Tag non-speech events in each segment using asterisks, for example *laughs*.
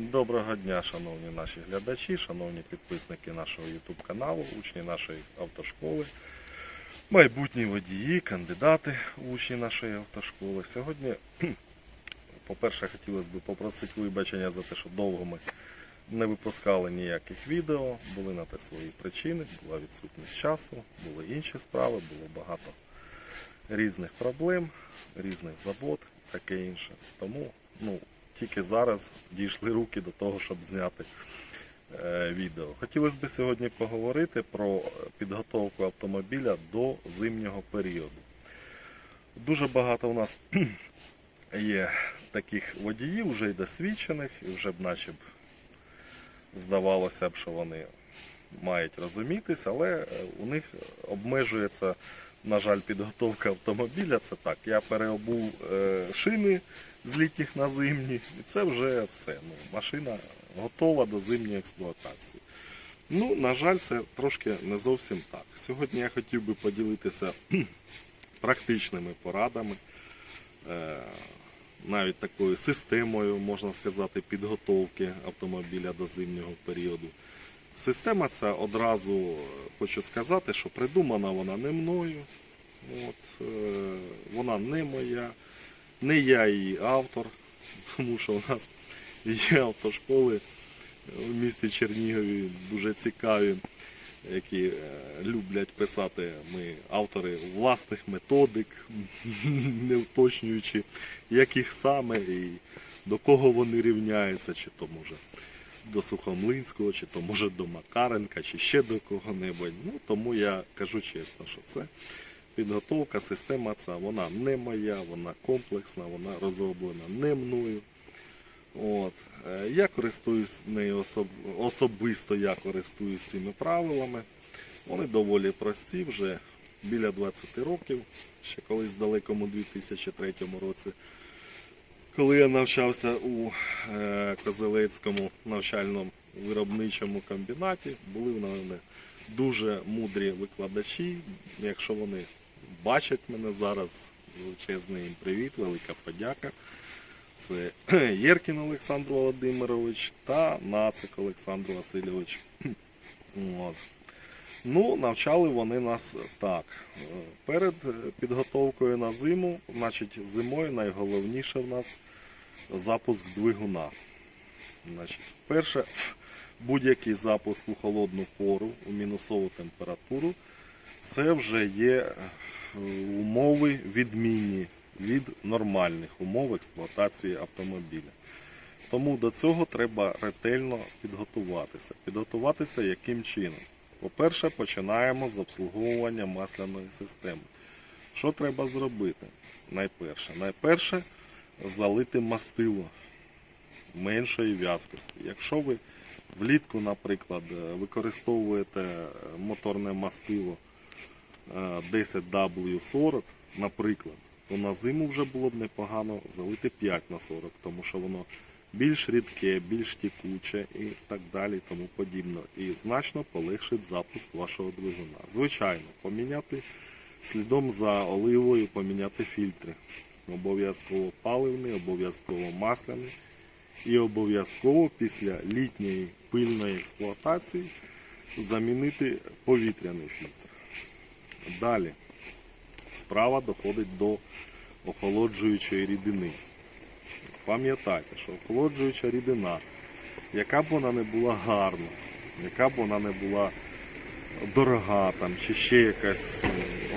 Доброго дня, шановні наші глядачі, шановні підписники нашого YouTube каналу, учні нашої автошколи, майбутні водії, кандидати в учні нашої автошколи. Сьогодні, по-перше, хотілося б попросити вибачення за те, що довго ми не випускали ніяких відео, були на те свої причини, була відсутність часу, були інші справи, було багато різних проблем, різних забот, таке інше. Тому ну, тільки зараз дійшли руки до того, щоб зняти е, відео. Хотілося б сьогодні поговорити про підготовку автомобіля до зимнього періоду. Дуже багато у нас *clears throat* є таких водіїв, вже й досвідчених, і вже б наче б здавалося б, що вони мають розумітись, але е, у них обмежується, на жаль, підготовка автомобіля. Це так. Я переобув е, шини з літніх на зимні, і це вже все. Ну, машина готова до зимньої експлуатації. Ну, на жаль, це трошки не зовсім так. Сьогодні я хотів би поділитися *clears throat* практичними порадами, е, навіть такою системою, можна сказати, підготовки автомобіля до зимнього періоду. Система ця одразу е, хочу сказати, що придумана вона не мною. От, е, вона не моя, не я її автор, *laughs* тому що у нас є автошколи в місті Чернігові дуже цікаві, які е, люблять писати ми автори власних методик, *laughs* не уточнюючи, яких саме і до кого вони рівняються, чи то може до Сухомлинського, чи то може до Макаренка, чи ще до кого-небудь. Ну, тому я кажу чесно, що це підготовка, система ця, вона не моя, вона комплексна, вона розроблена не мною. От. Е, Я користуюсь нею особ... особисто я користуюсь цими правилами. Вони доволі прості, вже біля 20 років, ще колись в далекому 2003 році. Коли я навчався у е, Козелецькому навчальному виробничому комбінаті, були в мене дуже мудрі викладачі. Якщо вони бачать мене зараз, величезний їм привіт, велика подяка. Це *clears throat* Єркін Олександр Володимирович та Нацик Олександр Васильович. *clears throat* От. Ну, навчали вони нас так. Перед підготовкою на зиму, значить, зимою найголовніше в нас запуск двигуна. Значить, перше, будь-який запуск у холодну пору, у мінусову температуру, це вже є е, умови відмінні від нормальних умов експлуатації автомобіля. Тому до цього треба ретельно підготуватися. Підготуватися яким чином? По-перше, починаємо з обслуговування масляної системи. Що треба зробити? Найперше, найперше залити мастило меншої в'язкості. Якщо ви влітку, наприклад, е, використовуєте е, моторне мастило е, 10W40, наприклад, то на зиму вже було б непогано залити 5 на 40, тому що воно більш рідке, більш тікуче і так далі, тому подібно. І значно полегшить запуск вашого двигуна. Звичайно, поміняти слідом за оливою, поміняти фільтри. Обов'язково паливний, обов'язково масляний. І обов'язково після літньої пильної експлуатації замінити повітряний фільтр. Далі справа доходить до охолоджуючої рідини. Пам'ятайте, що охолоджуюча рідина, яка б вона не була гарна, яка б вона не була дорога там, чи ще якась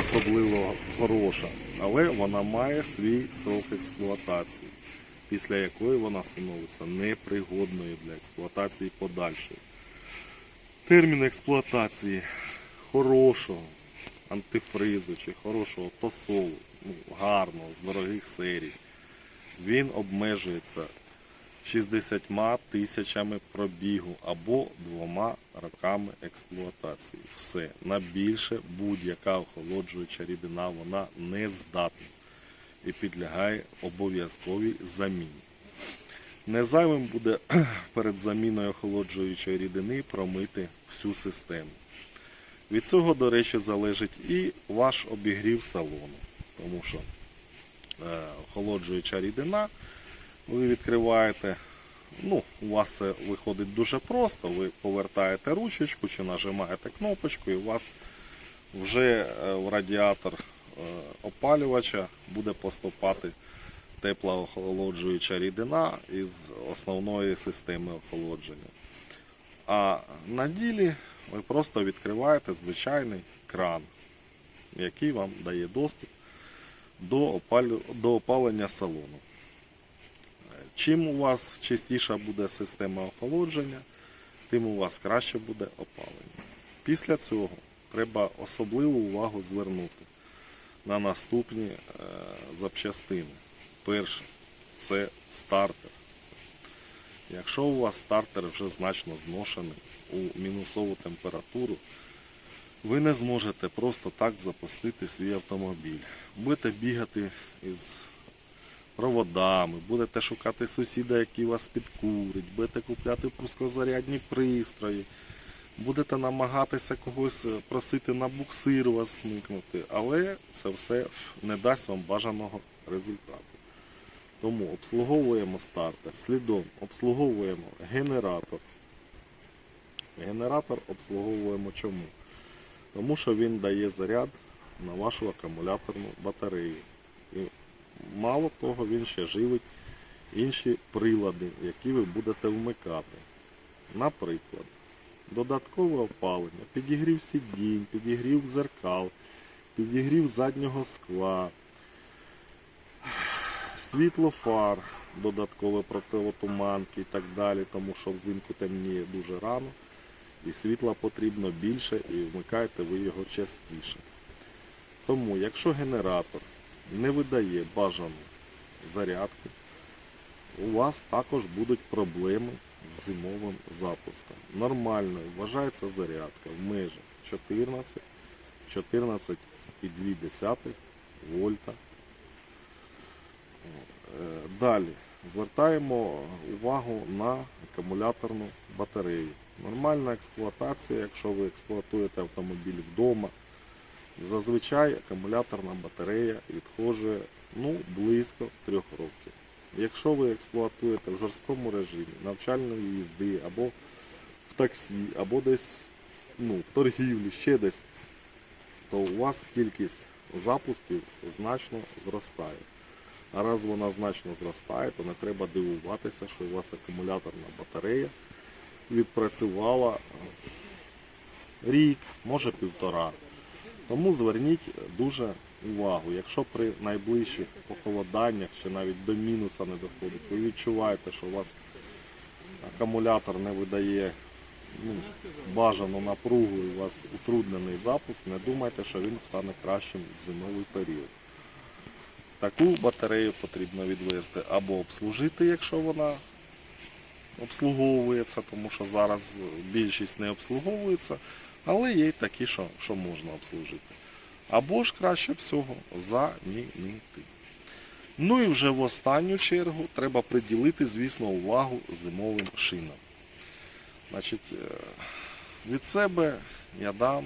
особливо хороша, але вона має свій срок експлуатації, після якої вона становиться непригодною для експлуатації подальшої. Термін експлуатації хорошого антифризу чи хорошого тосолу, ну, гарного, з дорогих серій, він обмежується 60 тисячами пробігу або двома роками експлуатації. Все. На більше будь-яка охолоджуюча рідина вона не здатна і підлягає обов'язковій заміні. Незайвим буде *clears throat* перед заміною охолоджуючої рідини промити всю систему. Від цього, до речі, залежить і ваш обігрів салону, тому що охолоджуюча рідина, ви відкриваєте ну, у вас це виходить дуже просто. Ви повертаєте ручечку чи нажимаєте кнопочку, і у вас вже е, в радіатор е, опалювача буде поступати тепла охолоджуюча рідина із основної системи охолодження. А на ділі ви просто відкриваєте звичайний кран, який вам дає доступ до, опалення салону. Чим у вас чистіша буде система охолодження, тим у вас краще буде опалення. Після цього треба особливу увагу звернути на наступні е, запчастини. Перше це стартер. Якщо у вас стартер вже значно зношений у мінусову температуру, ви не зможете просто так запустити свій автомобіль. Будете бігати із проводами, будете шукати сусіда, який вас підкурить, будете купляти пускозарядні пристрої, будете намагатися когось е, просити на буксир вас смикнути, але це все не дасть вам бажаного результату. Тому обслуговуємо стартер, слідом обслуговуємо генератор. Генератор обслуговуємо чому? Тому що він дає заряд на вашу акумуляторну батарею. І мало того, він ще живить інші прилади, які ви будете вмикати. Наприклад, додаткове опалення, підігрів сидінь, підігрів зеркал, підігрів заднього скла, світло фар, додаткове противотуманки і так далі, тому що взимку темніє дуже рано. І світла потрібно більше і вмикаєте ви його частіше. Тому, якщо генератор не видає бажану зарядку, у вас також будуть проблеми з зимовим запуском. Нормальною вважається зарядка в межах 14 14,2 вольта. Е, Далі звертаємо увагу на акумуляторну батарею. Нормальна експлуатація, якщо ви експлуатуєте автомобіль вдома, зазвичай акумуляторна батарея відходжує ну, близько 3 років. Якщо ви експлуатуєте в жорсткому режимі навчальної їзди або в таксі, або десь ну, в торгівлі, ще десь, то у вас кількість запусків значно зростає. А раз вона значно зростає, то не треба дивуватися, що у вас акумуляторна батарея відпрацювала рік, може півтора. Тому зверніть дуже увагу, якщо при найближчих похолоданнях чи навіть до мінуса не доходить, ви відчуваєте, що у вас акумулятор не видає ну, бажану напругу і у вас утруднений запуск, не думайте, що він стане кращим в зимовий період. Таку батарею потрібно відвести або обслужити, якщо вона обслуговується, тому що зараз більшість не обслуговується, але є й такі, що, що можна обслужити. Або ж краще всього замінити. Ну і вже в останню чергу треба приділити, звісно, увагу зимовим шинам. Значить, е, від себе я дам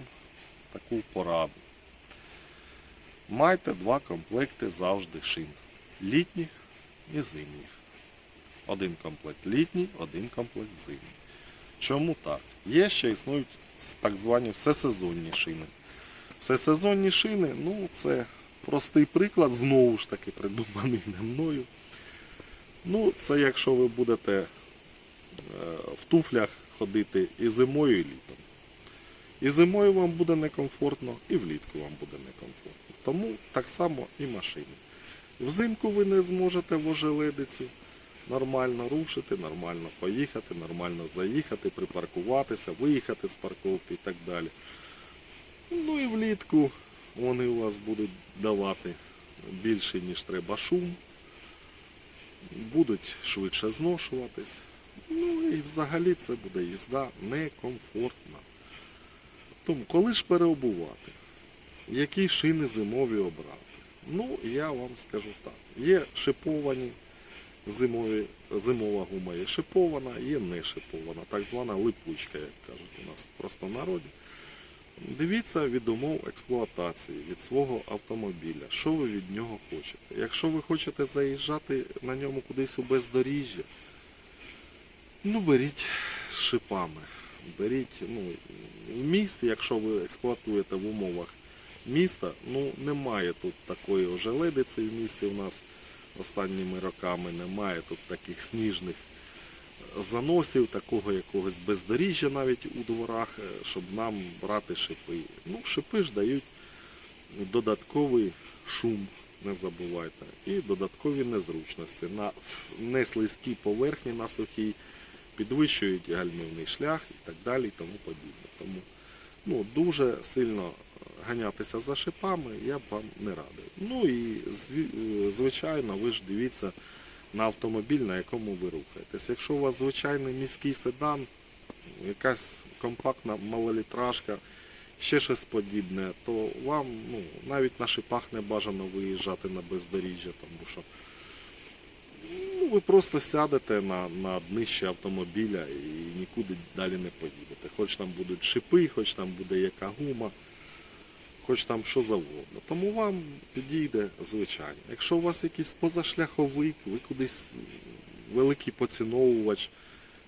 таку пораду. Майте два комплекти завжди шин. Літніх і зимніх. Один комплект літній, один комплект зимній. Чому так? Є ще існують так звані всесезонні шини. Всесезонні шини, ну це простий приклад, знову ж таки придуманий не мною. Ну, це якщо ви будете е, в туфлях ходити і зимою, і літом. І зимою вам буде некомфортно, і влітку вам буде некомфортно. Тому так само і машини. Взимку ви не зможете в ожеледиці нормально рушити, нормально поїхати, нормально заїхати, припаркуватися, виїхати з парковки і так далі. Ну і влітку вони у вас будуть давати більше, ніж треба шум, будуть швидше зношуватись. Ну і взагалі це буде їзда некомфортна. Тому коли ж переобувати? Які шини зимові обрати? Ну, я вам скажу так. Є шиповані зимові, зимова гума є шипована, є не шипована, так звана липучка, як кажуть у нас в простонароді. Дивіться від умов експлуатації, від свого автомобіля, що ви від нього хочете. Якщо ви хочете заїжджати на ньому кудись у бездоріжжя, Ну, беріть з шипами. Беріть, ну, в місті, якщо ви експлуатуєте в умовах міста, ну немає тут такої ожеледиці в місті у нас останніми роками, немає тут таких сніжних заносів, такого якогось бездоріжжя навіть у дворах, е, щоб нам брати шипи. Ну, шипи ж дають додатковий шум, не забувайте, і додаткові незручності. На неслизькій поверхні на сухій підвищують гальмівний шлях і так далі, і тому подібне. Тому ну, дуже сильно ганятися за шипами я б вам не радив. Ну і е, звичайно, ви ж дивіться на автомобіль, на якому ви рухаєтесь. Якщо у вас звичайний міський седан, якась компактна малолітражка, ще щось подібне, то вам ну, навіть на шипах не бажано виїжджати на бездоріжжя, тому що ну, ви просто сядете на, на днище автомобіля і нікуди далі не поїдете. Хоч там будуть шипи, хоч там буде яка гума, хоч там що завгодно. Тому вам підійде звичайно. Якщо у вас якийсь позашляховик, ви кудись великий поціновувач,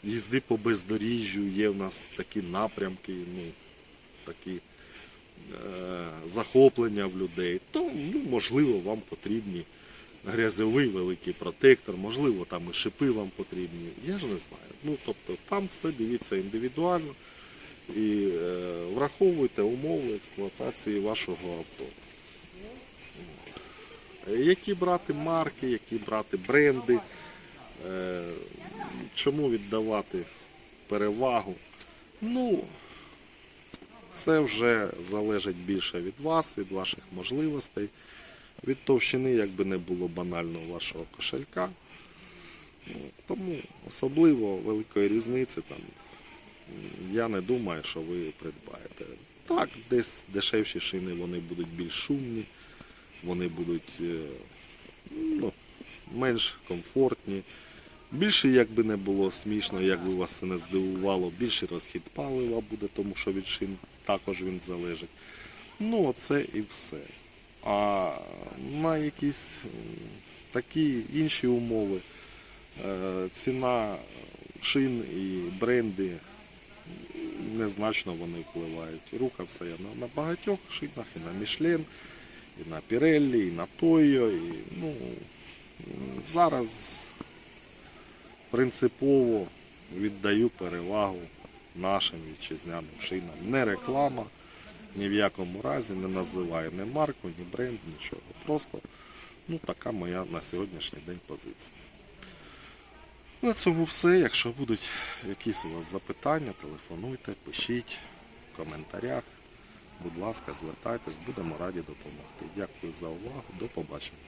їзди по бездоріжжю, є в нас такі напрямки, ну, такі е, захоплення в людей, то ну, можливо вам потрібні грязьовий великий протектор, можливо, там і шипи вам потрібні. Я ж не знаю. Ну, тобто там все дивіться індивідуально і е, враховуйте умови експлуатації вашого авто. Які брати марки, які брати бренди, е, чому віддавати перевагу. Ну, це вже залежить більше від вас, від ваших можливостей, від товщини, як би не було банально вашого кошелька. Тому особливо великої різниці там я не думаю, що ви придбаєте. Так, десь дешевші шини вони будуть більш шумні, вони будуть е, ну, менш комфортні. Більше, як би не було смішно, як би вас це не здивувало, більший розхід палива буде, тому що від шин також він залежить. Ну, оце і все. А на якісь такі інші умови, е, ціна шин і бренди незначно вони впливають. Рухався я на, на багатьох шинах, і на Мішлен, і на Pirelli, і на Тойо. І, ну, зараз принципово віддаю перевагу нашим вітчизняним шинам. Не реклама, ні в якому разі не називаю ні марку, ні бренд, нічого. Просто ну, така моя на сьогоднішній день позиція. На цьому все. Якщо будуть якісь у вас запитання, телефонуйте, пишіть в коментарях. Будь ласка, звертайтесь, будемо раді допомогти. Дякую за увагу. До побачення.